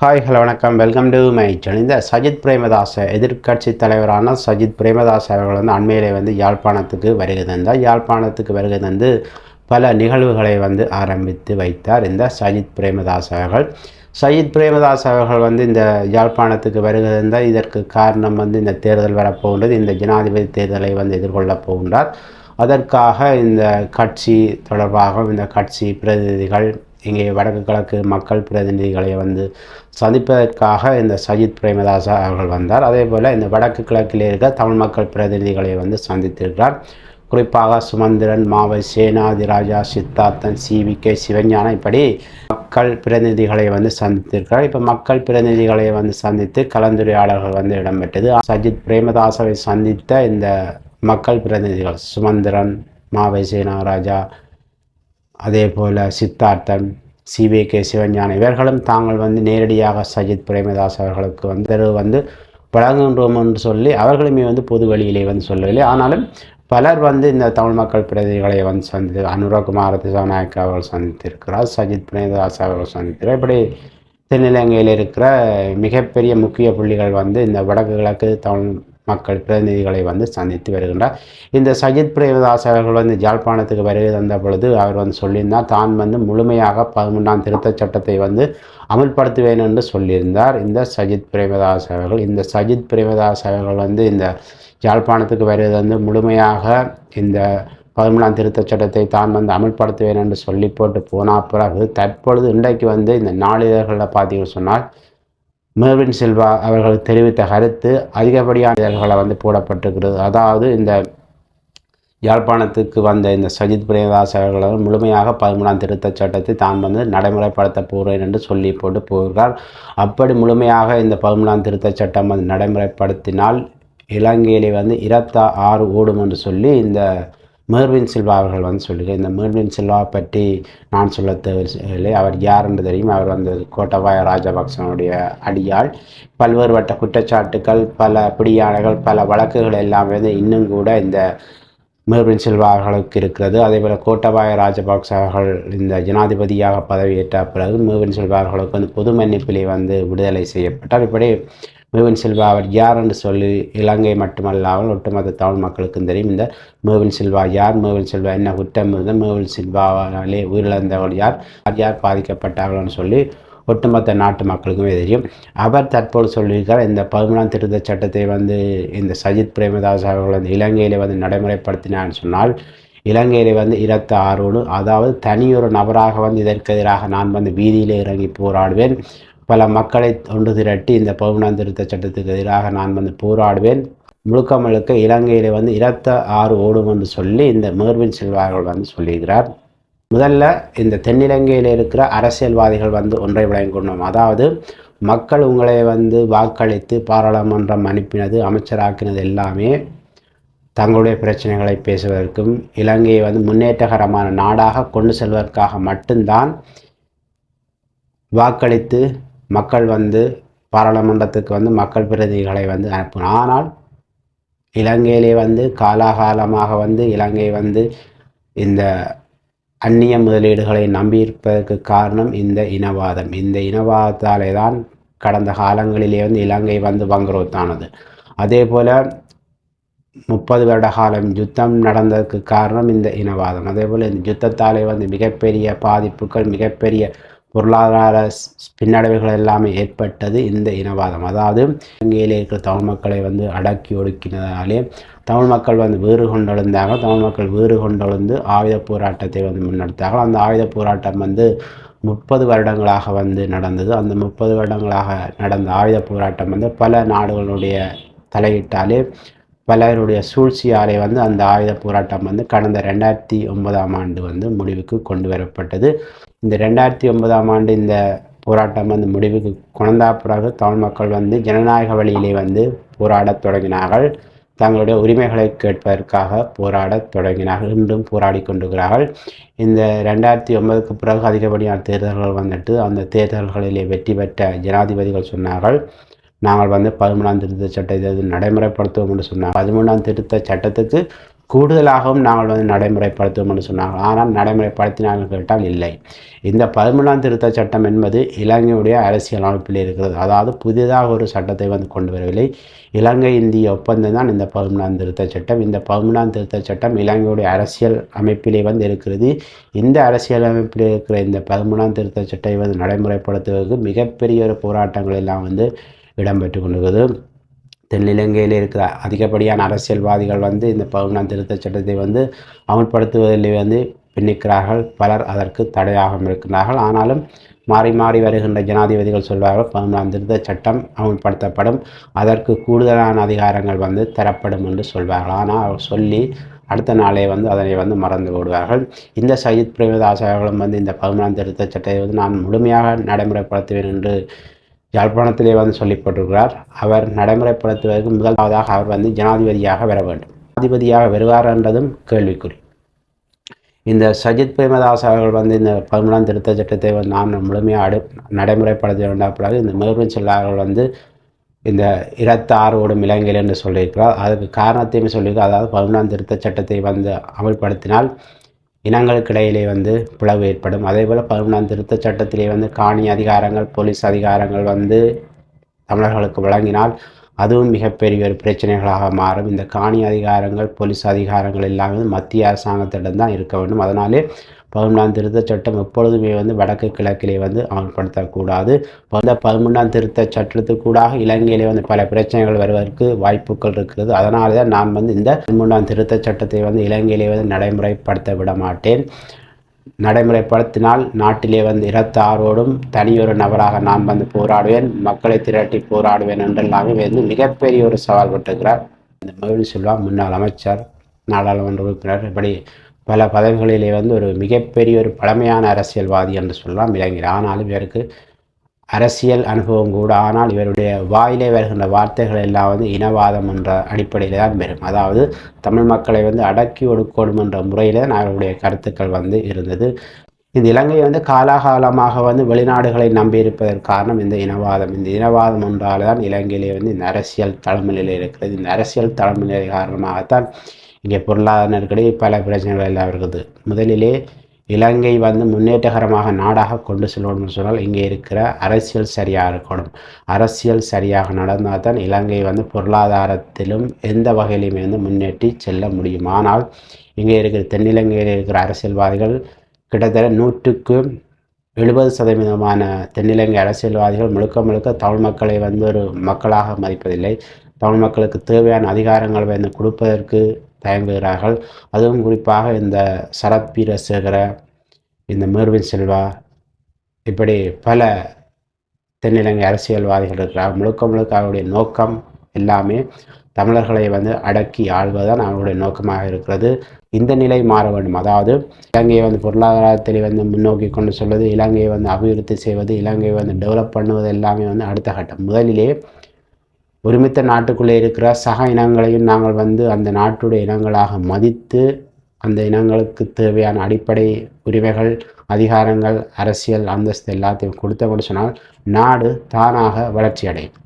Hi hello வணக்கம். Welcome to my channel இந்த சஜித் பிரேமதாச எதிர்க்கட்சி தலைவரான சஜித் பிரேமதாஸ் அவர்கள் வந்து அண்மையிலே வந்து யாழ்ப்பாணத்துக்கு வருகை தந்தார். யாழ்ப்பாணத்துக்கு வருகை தந்து பல நிகழ்வுகளை வந்து ஆரம்பித்து வைத்தார் இந்த சஜித் பிரேமதாஸ் அவர்கள். சஜித் பிரேமதாஸ் அவர்கள் வந்து இந்த யாழ்ப்பாணத்துக்கு வருகை தந்தால் இதற்கு காரணம் வந்து இந்த தேர்தல் வரப்போகின்றது. இந்த ஜனாதிபதி தேர்தலை வந்து எதிர்கொள்ளப் போகின்றார். அதற்காக இந்த கட்சி தொடர்பாக இந்த கட்சி பிரதிநிதிகள் இங்கே வடக்கு கிழக்கு மக்கள் பிரதிநிதிகளை வந்து சந்திப்பதற்காக இந்த சஜித் பிரேமதாசா அவர்கள் வந்தார். அதே போல் இந்த வடக்கு கிழக்கில் இருக்க தமிழ் மக்கள் பிரதிநிதிகளை வந்து சந்தித்திருக்கிறார். குறிப்பாக Sumanthiran Mavai Senathirajah Siddharthan C V K Sivagnanam இப்படி மக்கள் பிரதிநிதிகளை வந்து சந்தித்திருக்கிறார். இப்போ மக்கள் பிரதிநிதிகளை வந்து சந்தித்து கலந்துரையாடல்கள் வந்து இடம்பெற்றது. சஜித் பிரேமதாசவை சந்தித்த இந்த மக்கள் பிரதிநிதிகள் சுமந்திரன் மாவை சேனாராஜா அதே போல் சித்தார்த்தன் சிவே கே சிவஞான. இவர்களும் தாங்கள் வந்து நேரடியாக சஜித் பிரேமதாஸ் அவர்களுக்கு வந்து வந்து வழங்குகின்றோம் என்று சொல்லி அவர்களுமே வந்து பொது வழியிலே வந்து சொல்லவில்லை. ஆனாலும் பலர் வந்து இந்த தமிழ் மக்கள் பிரதிகளை வந்து சந்தித்து அனுரகுமார திசாநாயக் அவர்கள் சந்தித்திருக்கிறார் சஜித் பிரேமதாஸ் அவர்கள் சந்தித்திருக்கிறார். இப்படி தென்னிலங்கையில் இருக்கிற மிகப்பெரிய முக்கிய புள்ளிகள் வந்து இந்த வடக்கு கிழக்கு தமிழ் மக்கள் பிரதிநிதிகளை வந்து சந்தித்து வருகின்றார். இந்த சஜித் பிரேமதாஸ் அவர்கள் வந்து ஜாழ்ப்பாணத்துக்கு வருகை தந்த பொழுது அவர் வந்து சொல்லியிருந்தார் தான் வந்து முழுமையாக பதிமூன்றாம் திருத்தச் சட்டத்தை வந்து அமல்படுத்துவேன் என்று சொல்லியிருந்தார். இந்த சஜித் பிரேமதாஸ் அவர்கள் இந்த சஜித் பிரேமதாஸ் அவர்கள் வந்து இந்த யாழ்ப்பாணத்துக்கு வருகை வந்து முழுமையாக இந்த பதிமூணாம் திருத்தச் சட்டத்தை தான் வந்து அமல்படுத்துவேன் என்று சொல்லி போட்டு போனால் பிறகு தற்பொழுது இன்றைக்கு வந்து இந்த நாளிதழ்களில் பார்த்தீங்கன்னு சொன்னால் மேர்வின் செல்வா அவர்கள் தெரிவித்த கருத்து அதிகப்படியான இதழ்களை வந்து போடப்பட்டிருக்கிறது. அதாவது இந்த யாழ்ப்பாணத்துக்கு வந்த இந்த சஜித் பிரேமதாஸ் அவர்கள் முழுமையாக பதிமூணாம் திருத்தச் சட்டத்தை தான் வந்து நடைமுறைப்படுத்த போகிறேன் என்று சொல்லி போட்டு போகிறார். அப்படி முழுமையாக இந்த பதிமூணாம் திருத்தச் சட்டம் வந்து நடைமுறைப்படுத்தினால் இலங்கையிலே வந்து இருபத்தா ஆறு ஓடும் என்று சொல்லி இந்த மேர்வின் சில்வா அவர்கள் வந்து சொல்லுகிறேன் இந்த மேர்வின் சில்வா பற்றி நான் சொல்ல தேவையில்லை. அவர் யார் என்று தெரியும். அவர் வந்து கோட்டபாய ராஜபக்சனுடைய அடியால் பல்வேறுபட்ட குற்றச்சாட்டுக்கள் பல பிடியானைகள் பல வழக்குகள் எல்லாமே வந்து இன்னும் கூட இந்த மேர்வின் சில்வா அவர்களுக்கு இருக்கிறது. அதே போல் கோட்டபாய ராஜபக்ச அவர்கள் இந்த ஜனாதிபதியாக பதவியேற்ற பிறகு மேர்வின் சில்வா அவர்களுக்கு வந்து பொது மன்னிப்பிலே வந்து விடுதலை செய்யப்பட்டார். இப்படி மேவின் செல்வா அவர் யார் என்று சொல்லி இலங்கை மட்டுமல்லாமல் ஒட்டுமொத்த தமிழ் மக்களுக்கும் தெரியும். இந்த மேவின் சில்வா யார்? மேவின் செல்வா என்ன குற்றம் இருந்தால் மேவின் செல்வாவாலே உயிரிழந்தவர் யார்? யார் யார் பாதிக்கப்பட்டார்கள்னு சொல்லி ஒட்டுமொத்த நாட்டு மக்களுக்குமே தெரியும். அவர் தற்போது சொல்லியிருக்கார் இந்த பதிமூணாம் திருத்த சட்டத்தை வந்து இந்த சஜித் பிரேமதாஸ் அவர்கள் வந்து இலங்கையில் வந்து நடைமுறைப்படுத்தினான்னு சொன்னால் இலங்கையில் வந்து இருபத்தி ஆறோடு அதாவது தனியொரு நபராக வந்து இதற்கு எதிராக நான் வந்து வீதியில் இறங்கி போராடுவேன் பல மக்களை ஒன்று திரட்டி இந்த பதிமூணாம் திருத்த சட்டத்துக்கு எதிராக நான் வந்து போராடுவேன். முழுக்க முழுக்க இலங்கையில் வந்து இருபத்த ஆறு ஓடும் என்று சொல்லி இந்த மேர்வின் செல்வார்கள் வந்து சொல்லியிருக்கிறார். முதல்ல இந்த தென்னிலங்கையில் இருக்கிற அரசியல்வாதிகள் வந்து ஒன்றை விளங்கி கொண்டோம் அதாவது மக்கள் உங்களை வந்து வாக்களித்து பாராளுமன்றம் அனுப்பினது அமைச்சராக்கினது எல்லாமே தங்களுடைய பிரச்சனைகளை பேசுவதற்கும் இலங்கையை வந்து முன்னேற்றகரமான நாடாக கொண்டு செல்வதற்காக மட்டும்தான் வாக்களித்து மக்கள் வந்து பாராளுமன்றத்துக்கு வந்து மக்கள் பிரதிநிதிகளை வந்து அனுப்பணும் ஆனால் இலங்கையிலே வந்து காலாகாலமாக வந்து இலங்கை வந்து இந்த அந்நிய முதலீடுகளை நம்பியிருப்பதற்கு காரணம் இந்த இனவாதம். இந்த இனவாதத்தாலே தான் கடந்த காலங்களிலே வந்து இலங்கை வந்து வங்குரோத்தானது. அதே போல் முப்பது வருட காலம் யுத்தம் நடந்ததுக்கு காரணம் இந்த இனவாதம். அதே போல் இந்த யுத்தத்தாலே வந்து மிகப்பெரிய பாதிப்புகள் மிகப்பெரிய பொருளாதார பின்னடைவுகள் எல்லாமே ஏற்பட்டது இந்த இனவாதம். அதாவது இலங்கையில் இருக்கிற தமிழ் மக்களை வந்து அடக்கி ஒடுக்கினதாலே தமிழ் மக்கள் வந்து வேறு கொண்டெழுந்தாங்க. தமிழ் மக்கள் வேறு கொண்டெழுந்து ஆயுத போராட்டத்தை வந்து முன்னெடுத்தார்கள். அந்த ஆயுத போராட்டம் வந்து முப்பது வருடங்களாக வந்து நடந்தது. அந்த முப்பது வருடங்களாக நடந்த ஆயுத போராட்டம் வந்து பல நாடுகளுடைய தலையிட்டாலே பலருடைய சூழ்ச்சியாலே வந்து அந்த ஆயுத போராட்டம் வந்து கடந்த ரெண்டாயிரத்தி ஒன்பதாம் ஆண்டு வந்து முடிவுக்கு கொண்டு வரப்பட்டது. இந்த ரெண்டாயிரத்தி ஒன்பதாம் ஆண்டு இந்த போராட்டம் வந்து முடிவுக்கு கொண்டா பிறகு தமிழ் மக்கள் வந்து ஜனநாயக வழியிலே வந்து போராடத் தொடங்கினார்கள். தங்களுடைய உரிமைகளை கேட்பதற்காக போராடத் தொடங்கினார்கள். இன்றும் போராடி கொண்டிருக்கிறார்கள். இந்த ரெண்டாயிரத்தி ஒன்பதுக்கு பிறகு அதிகப்படியான தேர்தல்கள் வந்துட்டு அந்த தேர்தல்களிலே வெற்றி பெற்ற ஜனாதிபதிகள் சொன்னார்கள். நாங்கள் வந்து பதிமூணாம் திருத்த சட்டத்தை நடைமுறைப்படுத்துவோம் என்று சொன்னார் பதிமூணாம் திருத்த சட்டத்துக்கு கூடுதலாகவும் நாங்கள் வந்து நடைமுறைப்படுத்துவோம் என்று சொன்னார்கள். ஆனால் நடைமுறைப்படுத்தினார்கள் கேட்டால் இல்லை. இந்த பதிமூணாம் திருத்த சட்டம் என்பது இலங்கையுடைய அரசியல் அமைப்பில் இருக்கிறது. அதாவது புதிதாக ஒரு சட்டத்தை வந்து கொண்டு வரவில்லை. இலங்கை இந்திய ஒப்பந்தம் தான் இந்த பதிமூணாம் திருத்த சட்டம். இந்த பதிமூணாம் திருத்த சட்டம் இலங்கையுடைய அரசியல் அமைப்பிலே வந்து இருக்கிறது. இந்த அரசியல் அமைப்பில் இருக்கிற இந்த பதிமூணாம் திருத்த சட்டத்தை வந்து நடைமுறைப்படுத்துவதற்கு மிகப்பெரிய ஒரு போராட்டங்கள் எல்லாம் வந்து இடம்பெற்று கொண்டிருக்கிறது. தென்னிலங்கையில் இருக்கிற அதிகப்படியான அரசியல்வாதிகள் வந்து இந்த பதினொன்றாம் திருத்தச் சட்டத்தை வந்து அமல்படுத்துவதில் வந்து பின்னிக்கிறார்கள். பலர் அதற்கு தடையாக இருக்கிறார்கள் ஆனாலும் மாறி மாறி வருகின்ற ஜனாதிபதிகள் சொல்வார்கள் பதினொன்றாம் திருத்த சட்டம் அமல்படுத்தப்படும் அதற்கு கூடுதலான அதிகாரங்கள் வந்து தரப்படும் என்று சொல்வார்கள். ஆனால் அவர் சொல்லி அடுத்த நாளே வந்து அதனை வந்து மறந்து விடுவார்கள் இந்த சஜித் பிரேமதாஸ் அவர்களும் வந்து இந்த பதினொன்றாம் திருத்த சட்டத்தை வந்து நான் முழுமையாக நடைமுறைப்படுத்துவேன் என்று யாழ்ப்பாணத்திலே வந்து சொல்லிப்பட்டிருக்கிறார். அவர் நடைமுறைப்படுத்துவதற்கு முதலாவதாக அவர் வந்து ஜனாதிபதியாக வர வேண்டும். ஜனாதிபதியாக வருவார் என்றதும் கேள்விக்குறி. இந்த சஜித் பிரேமதாஸ் அவர்கள் வந்து இந்த பதிமூணாம் திருத்த சட்டத்தை வந்து நான் முழுமையாக அடு நடைமுறைப்படுத்த வேண்டாம் பிறகு இந்த மேற்கொண்டு செல்லார்கள் வந்து இந்த இரத்த ஓடும் இலங்கையில் என்று சொல்லியிருக்கிறார். அதுக்கு காரணத்தையும் சொல்லியிருக்கிறார். அதாவது பதிமூணாம் திருத்த சட்டத்தை வந்து அமல்படுத்தினால் இனங்களுக்கு இடையிலே வந்து பிளவு ஏற்படும். அதே போல் பதினொன்றாம் திருத்த சட்டத்திலே வந்து காணி அதிகாரங்கள் போலீஸ் அதிகாரங்கள் வந்து தமிழர்களுக்கு வழங்கினால் அதுவும் மிகப்பெரிய ஒரு பிரச்சனைகளாக மாறும். இந்த காணி அதிகாரங்கள் போலீஸ் அதிகாரங்கள் எல்லாமே மத்திய அரசாங்கத்திடம் தான் இருக்க வேண்டும். அதனாலே பதிமூணாம் திருத்த சட்டம் எப்பொழுதுமே வந்து வடக்கு கிழக்கிலே வந்து அமல்படுத்தக்கூடாது. அந்த பதிமூணாம் திருத்த சட்டத்துக்கூடாக இலங்கையிலே வந்து பல பிரச்சனைகள் வருவதற்கு வாய்ப்புகள் இருக்கிறது. அதனால தான் நான் வந்து இந்த பதிமூன்றாம் திருத்த சட்டத்தை வந்து இலங்கையிலே வந்து நடைமுறைப்படுத்த விட மாட்டேன். நடைமுறைப்படுத்தினால் நாட்டிலே வந்து இரத்தாரோடும் தனியொரு நபராக நான் வந்து போராடுவேன். மக்களை திரட்டி போராடுவேன் என்றெல்லாமே வந்து மிகப்பெரிய ஒரு சவால் விட்டுக்கிறார் இந்த மகிழ்ச்சி செல்வா முன்னாள் அமைச்சர் நாடாளுமன்ற உறுப்பினர் இப்படி பல பதவிகளிலே வந்து ஒரு மிகப்பெரிய ஒரு பழமையான அரசியல்வாதி என்று சொல்லலாம் இளைஞர் ஆனாலும் இவருக்கு அரசியல் அனுபவம் கூட. ஆனால் இவருடைய வாயிலே வருகின்ற வார்த்தைகள் எல்லாம் வந்து இனவாதம் என்ற அடிப்படையில் தான் வரும் அதாவது தமிழ் மக்களை வந்து அடக்கி ஒடுக்கணும் என்ற முறையில் தான் அவருடைய கருத்துக்கள் வந்து இருந்தது. இந்த இலங்கை வந்து காலாகாலமாக வந்து வெளிநாடுகளை நம்பியிருப்பதற்கு காரணம் இந்த இனவாதம். இந்த இனவாதம் ஒன்றால் தான் இலங்கையிலே வந்து இந்த அரசியல் தலைமையில் இருக்கிறது. இந்த அரசியல் தலைமையிலே காரணமாகத்தான் இங்கே பொருளாதார நெருக்கடி பல பிரச்சனைகள் எல்லாம் இருக்குது. முதலிலே இலங்கை வந்து முன்னேற்றகரமாக நாடாக கொண்டு செல்லணும்னு சொன்னால் இங்கே இருக்கிற அரசியல் சரியாக இருக்கணும். அரசியல் சரியாக நடந்தால் தான் இலங்கை வந்து பொருளாதாரத்திலும் எந்த வகையிலுமே வந்து முன்னேற்றி செல்ல முடியும். ஆனால் இங்கே இருக்கிற தென்னிலங்கையில் இருக்கிற அரசியல்வாதிகள் கிட்டத்தட்ட நூற்றுக்கு எழுபது சதவீதமான தென்னிலங்கை அரசியல்வாதிகள் முழுக்க முழுக்க தமிழ் மக்களை வந்து ஒரு மக்களாக மதிப்பதில்லை. தமிழ் மக்களுக்கு தேவையான அதிகாரங்கள் வந்து கொடுப்பதற்கு தயங்குகிறார்கள். அதுவும் குறிப்பாக இந்த சரத் பீரசேகர இந்த மேர்வின் செல்வா இப்படி பல தென்னிலங்கை அரசியல்வாதிகள் இருக்கிறார். முழுக்க முழுக்க அவருடைய நோக்கம் எல்லாமே தமிழர்களை வந்து அடக்கி ஆள்வதுதான் அவருடைய நோக்கமாக இருக்கிறது. இந்த நிலை மாற வேண்டும். அதாவது இலங்கையை வந்து பொருளாதாரத்தில் வந்து முன்னோக்கி கொண்டு சொல்வது இலங்கையை வந்து அபிவிருத்தி செய்வது இலங்கையை வந்து டெவலப் பண்ணுவது எல்லாமே வந்து அடுத்த கட்டம். முதலிலே ஒருமித்த நாட்டுக்குள்ளே இருக்கிற சக இனங்களையும் நாங்கள் வந்து அந்த நாட்டுடைய இனங்களாக மதித்து அந்த இனங்களுக்கு தேவையான அடிப்படை உரிமைகள் அதிகாரங்கள் அரசியல் அந்தஸ்து எல்லாத்தையும் கொடுத்த சொன்னால் நாடு தானாக வளர்ச்சி அடையும்